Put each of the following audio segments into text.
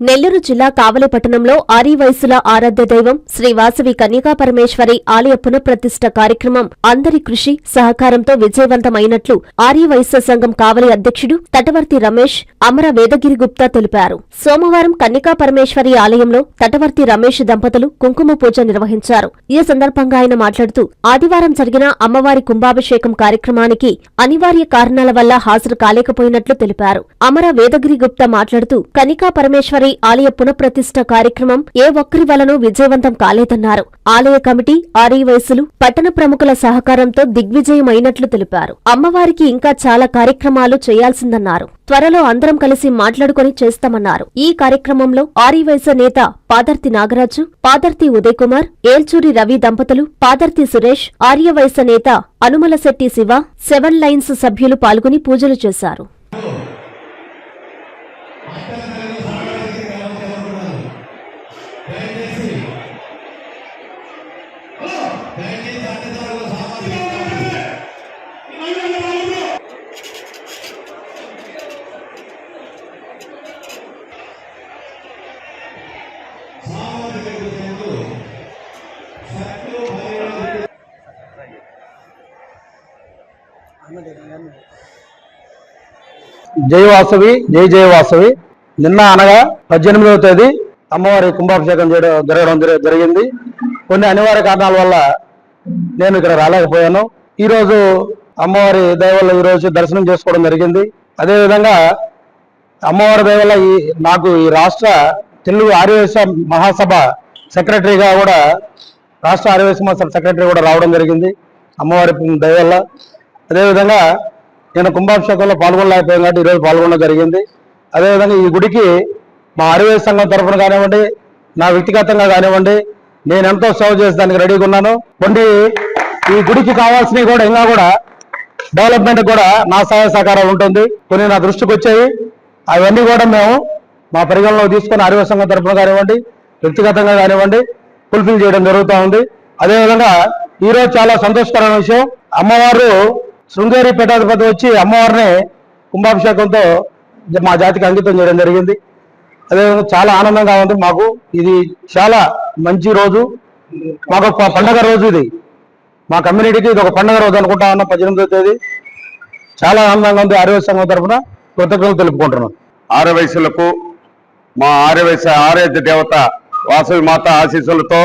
నెల్లూరు జిల్లా కావలిపట్టణంలో పట్టణంలో వయసుల ఆరాధ్య దైవం శ్రీ వాసవి కన్యకా ఆలయ పునఃప్రతిష్ఠ కార్యక్రమం అందరి కృషి సహకారంతో విజయవంతమైనట్లు ఆర్య సంఘం కావలి అధ్యక్షుడు తటవర్తి రమేష్ అమర వేదగిరి గుప్తా తెలిపారు. సోమవారం కన్యకాపరమేశ్వరి ఆలయంలో తటవర్తి రమేష్ దంపతులు కుంకుమ పూజ నిర్వహించారు. ఈ సందర్భంగా ఆయన మాట్లాడుతూ ఆదివారం జరిగిన అమ్మవారి కుంభాభిషేకం కార్యక్రమానికి అనివార్య కారణాల వల్ల హాజరు కాలేకపోయినట్లు తెలిపారు. అమర వేదగిరి గుప్తా మాట్లాడుతూ కనికా పరమేశ్వరి ఆలయ పునఃప్రతిష్ఠ కార్యక్రమం ఏ ఒక్కరి వలనూ విజయవంతం కాలేదన్నారు. ఆలయ కమిటీ ఆర్య వయసులు పట్టణ ప్రముఖుల సహకారంతో దిగ్విజయమైనట్లు తెలిపారు. అమ్మవారికి ఇంకా చాలా కార్యక్రమాలు చేయాల్సిందన్నారు. త్వరలో అందరం కలిసి మాట్లాడుకుని చేస్తామన్నారు. ఈ కార్యక్రమంలో ఆర్య వయసు నేత పాదర్తి నాగరాజు పాదర్తి ఉదయ్ కుమార్ ఏల్చూరి రవి దంపతులు పాదర్తి సురేష్ ఆర్య వయసు నేత అనుమలశెట్టి శివ సెవెన్ లైన్స్ సభ్యులు పాల్గొని పూజలు చేశారు. జై వాసవి జై జయ వాసవి. నిన్న అనగా పద్దెనిమిదవ తేదీ అమ్మవారి కుంభాభిషేకం చేయడం జరగడం జరిగింది. కొన్ని అనివార్య కారణాల వల్ల నేను ఇక్కడ రాలేకపోయాను. ఈరోజు అమ్మవారి దయ ఈరోజు ఈ రోజు దర్శనం చేసుకోవడం జరిగింది. అదేవిధంగా అమ్మవారి దయ ఈ నాకు ఈ రాష్ట్ర తెలుగు ఆర్యవేశ మహాసభ సెక్రటరీగా కూడా రాష్ట్ర ఆర్యవేశ మహాసభ సెక్రటరీ కూడా రావడం జరిగింది. అమ్మవారి దయ అదేవిధంగా నేను కుంభాభిషేకంలో పాల్గొనలేకపోయాను కాబట్టి ఈరోజు పాల్గొనడం జరిగింది. అదేవిధంగా ఈ గుడికి మా అరవై సంఘం తరఫున కానివ్వండి నా వ్యక్తిగతంగా కానివ్వండి నేను ఎంతో సేవ చేసేదానికి రెడీగా ఉన్నాను. కొన్ని ఈ గుడికి కావాల్సినవి కూడా ఇంకా కూడా డెవలప్మెంట్ కూడా నా సహాయ సహకారాలు ఉంటుంది. కొన్ని నా దృష్టికి వచ్చాయి. అవన్నీ కూడా మేము మా పరిగణలో తీసుకొని ఆర్య సంఘం తరఫున కానివ్వండి వ్యక్తిగతంగా కానివ్వండి ఫుల్ఫిల్ చేయడం జరుగుతూ ఉంది. అదేవిధంగా ఈ రోజు చాలా సంతోషకరమైన విషయం. అమ్మవారు శృంగేరి పీఠాధిపతి వచ్చి అమ్మవారిని కుంభాభిషేకంతో మా జాతికి అంకితం చేయడం జరిగింది. అదేవిధంగా చాలా ఆనందంగా ఉంది మాకు. ఇది చాలా మంచి రోజు. మాకు ఒక పండగ రోజు ఇది. మా కమ్యూనిటీకి ఇది ఒక పండగ రోజు అనుకుంటా ఉన్నాం పద్దెనిమిదో తేదీ. చాలా ఆనందంగా ఉంది. ఆరోగ్య సంఘం తరఫున కృతజ్ఞతలు తెలుపుకుంటున్నాం. ఆరవయసులకు మా ఆరవయస ఆరాధ్య దేవత వాసవి మాత ఆశీస్సులతో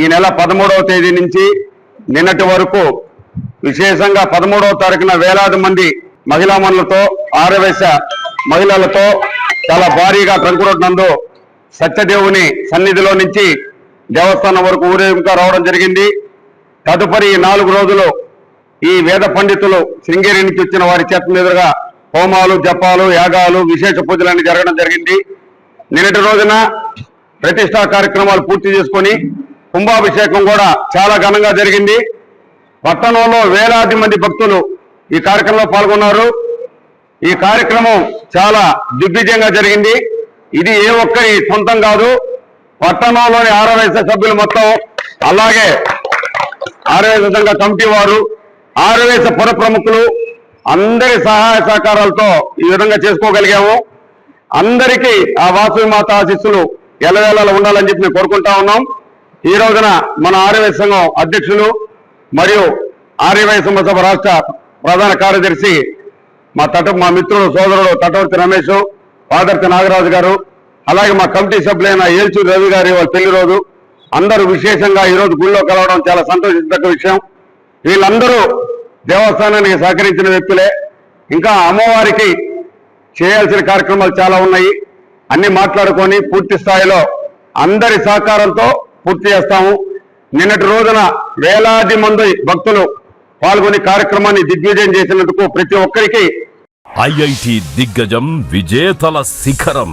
ఈ నెల పదమూడవ తేదీ నుంచి నిన్నటి వరకు విశేషంగా పదమూడవ తారీఖున వేలాది మంది మహిళా మనులతో ఆరవేశ మహిళలతో చాలా భారీగా ట్రంక్ నందు సత్యదేవుని సన్నిధిలో నుంచి దేవస్థానం వరకు ఊరేగింపుగా రావడం జరిగింది. తదుపరి నాలుగు రోజులు ఈ వేద పండితులు శృంగేరి నుంచి వచ్చిన వారి చేత మీదుగా హోమాలు జపాలు యాగాలు విశేష పూజలన్నీ జరగడం జరిగింది. నిన్నటి రోజున ప్రతిష్టా కార్యక్రమాలు పూర్తి చేసుకొని కుంభాభిషేకం కూడా చాలా ఘనంగా జరిగింది. పట్టణంలో వేలాది మంది భక్తులు ఈ కార్యక్రమంలో పాల్గొన్నారు. ఈ కార్యక్రమం చాలా దిగ్విజయంగా జరిగింది. ఇది ఏ ఒక్కరి సొంతం కాదు. పట్టణంలోని ఆరవైస సభ్యులు మొత్తం అలాగే ఆరోగ్య సంఘ కమిటీ వారు ఆరవేశ పుర ప్రముఖులు అందరి సహాయ సహకారాలతో ఈ విధంగా చేసుకోగలిగాము. అందరికీ ఆ వాసవి మాత ఆశిస్సులు ఎల్లవేళలా ఉండాలని చెప్పి మేము కోరుకుంటా ఉన్నాం. ఈ రోజున మన ఆరోగ్య సంఘం అధ్యక్షులు మరియు ఆర్యవైశ్య సభ రాష్ట్ర ప్రధాన కార్యదర్శి మా తట మా మిత్రుడు సోదరుడు తటవర్తి రమేష్ పాదర్తి నాగరాజు గారు అలాగే మా కమిటీ సభ్యులైన ఏల్చూరి రవి గారి వాళ్ళ పెళ్ళి రోజు. అందరూ విశేషంగా ఈ రోజు గుళ్ళో కలవడం చాలా సంతోషించదగ్గ విషయం. వీళ్ళందరూ దేవస్థానానికి సహకరించిన వ్యక్తులే. ఇంకా అమ్మవారికి చేయాల్సిన కార్యక్రమాలు చాలా ఉన్నాయి. అన్ని మాట్లాడుకొని పూర్తి స్థాయిలో అందరి సహకారంతో పూర్తి చేస్తాము. నిన్నటి రోజున వేలాది మంది భక్తులు పాల్గొని కార్యక్రమాన్ని దిగ్విజయం చేసినందుకు ప్రతి ఒక్కరికి ఐఐటి దిగ్గజం విజేతల శిఖరం.